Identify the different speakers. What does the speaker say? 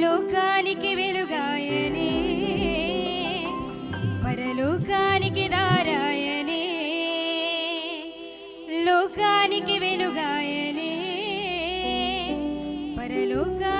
Speaker 1: లోకానికి వెలుగాయనే. పరలోకానికి దారాయనే. లోకానికి వెలుగాయనే. పరలోకా